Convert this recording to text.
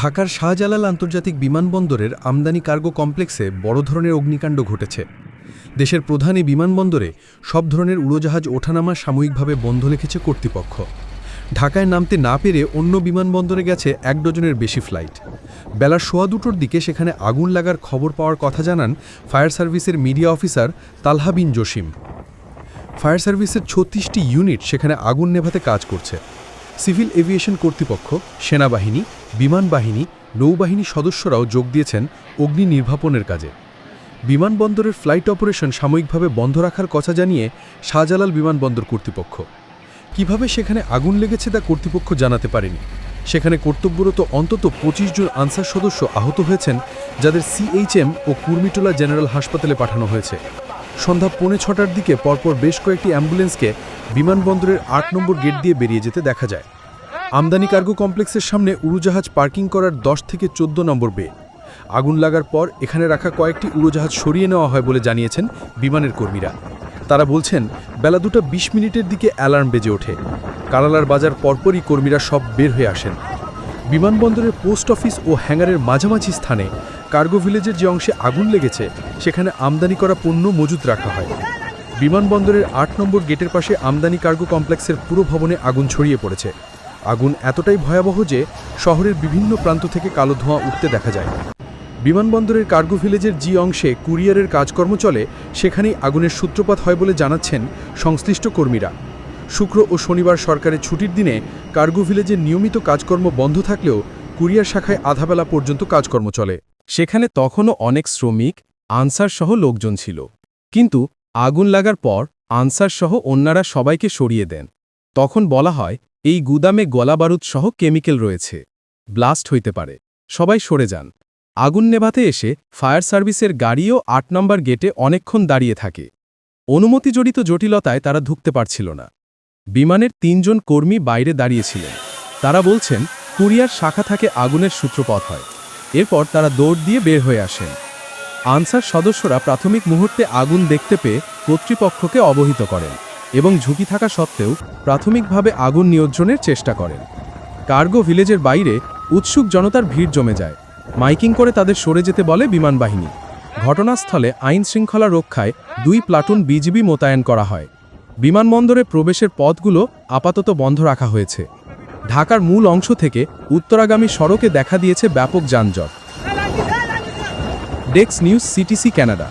ঢাকার শাহজালাল আন্তর্জাতিক বিমানবন্দরের আমদানি কার্গো কমপ্লেক্সে বড় ধরনের অগ্নিকাণ্ড ঘটেছে। দেশের প্রধান এই বিমানবন্দরে সব ধরনের উড়োজাহাজ ওঠানামা সাময়িকভাবে বন্ধ রেখেছে কর্তৃপক্ষ। ঢাকায় নামতে না পেরে অন্য বিমানবন্দরে গেছে এক ডজনের বেশি ফ্লাইট। বেলা সোয়া দুটোর দিকে সেখানে আগুন লাগার খবর পাওয়ার কথা জানান ফায়ার সার্ভিসের media officer Talha bin Jasim. Fire সার্ভিসের ছত্রিশটি ইউনিট সেখানে আগুন নেভাতে কাজ করছে। সিভিল এভিয়েশন কর্তৃপক্ষ, সেনাবাহিনী, বিমান বাহিনী, নৌবাহিনী সদস্যরাও যোগ দিয়েছেন অগ্নি নির্বাপনের কাজে। বিমানবন্দরের ফ্লাইট অপারেশন সাময়িকভাবে বন্ধ রাখার কথা জানিয়ে শাহজালাল বিমানবন্দর কর্তৃপক্ষ। কীভাবে সেখানে আগুন লেগেছে তা কর্তৃপক্ষ জানাতে পারেনি। সেখানে কর্তব্যরত অন্তত পঁচিশ জন আনসার সদস্য আহত হয়েছেন, যাদের সিএইচএম ও কুর্মিটোলা জেনারেল হাসপাতালে পাঠানো হয়েছে। সন্ধ্যা পৌনে ছটার দিকে পরপর বেশ কয়েকটি অ্যাম্বুলেন্সকে বিমানবন্দরের আট নম্বর গেট দিয়ে বেরিয়ে যেতে দেখা যায়। আমদানি কার্গো কমপ্লেক্সের সামনে উড়োজাহাজ পার্কিং করার দশ থেকে চোদ্দ নম্বর বে আগুন লাগার পর এখানে রাখা কয়েকটি উড়োজাহাজ সরিয়ে নেওয়া হয় বলে জানিয়েছেন বিমানের কর্মীরা। তারা বলছেন, বেলা দুটা বিশ মিনিটের দিকে অ্যালার্ম বেজে ওঠে। কারালার বাজার পরপরই কর্মীরা সব বের হয়ে আসেন। বিমানবন্দরের পোস্ট অফিস ও হ্যাঙ্গারের মাঝামাঝি স্থানে কার্গো ভিলেজের যে অংশে আগুন লেগেছে, সেখানে আমদানি করা পণ্য মজুত রাখা হয়। বিমানবন্দরের আট নম্বর গেটের পাশে আমদানি কার্গো কমপ্লেক্সের পুরো ভবনে আগুন ছড়িয়ে পড়েছে। আগুন এতটাই ভয়াবহ যে শহরের বিভিন্ন প্রান্ত থেকে কালো ধোঁয়া উঠতে দেখা যায়। বিমানবন্দরের কার্গো ভিলেজের যে অংশে কুরিয়ারের কাজকর্ম চলে, সেখানেই আগুনের সূত্রপাত হয় বলে জানাচ্ছেন সংশ্লিষ্ট কর্মীরা। শুক্র ও শনিবার সরকারের ছুটির দিনে কার্গো ভিলেজের নিয়মিত কাজকর্ম বন্ধ থাকলেও কুরিয়ার শাখায় আধাবেলা পর্যন্ত কাজকর্ম চলে। সেখানে তখনও অনেক শ্রমিক, আনসার সহ লোকজন ছিল। কিন্তু আগুন লাগার পর আনসার সহ অন্যরা সবাইকে সরিয়ে দেন। তখন বলা হয়, এই গুদামে গলাবারুদ সহ কেমিক্যাল রয়েছে। ব্লাস্ট হইতে পারে। সবাই সরে যান। আগুন নেভাতে এসে ফায়ার সার্ভিসের গাড়িও আট নম্বর গেটে অনেকক্ষণ দাঁড়িয়ে থাকে। অনুমতিজড়িত জটিলতায় তারা ঢুকতে পারছিল না। বিমানের তিনজন কর্মী বাইরে দাঁড়িয়েছিলেন। তারা বলছেন, কুরিয়ার শাখা থাকে আগুনের সূত্রপথ হয়। এরপর তারা দৌড় দিয়ে বের হয়ে আসেন। আনসার সদস্যরা প্রাথমিক মুহূর্তে আগুন দেখতে পেয়ে কর্তৃপক্ষকে অবহিত করেন এবং ঝুঁকি থাকা সত্ত্বেও প্রাথমিকভাবে আগুন নিয়ন্ত্রণের চেষ্টা করেন। কার্গো ভিলেজের বাইরে উৎসুক জনতার ভিড় জমে যায়। মাইকিং করে তাদের সরে যেতে বলে বিমান বাহিনী। ঘটনাস্থলে আইন শৃঙ্খলা রক্ষায় দুই প্লাটুন বিজিবি মোতায়েন করা হয়। বিমানবন্দরে প্রবেশের পথগুলো আপাতত বন্ধ রাখা হয়েছে। ঢাকার মূল অংশ থেকে উত্তরাগামী সড়কে দেখা দিয়েছে ব্যাপক যানজট। ডেক্স নিউজ সিটিসি ক্যানাডা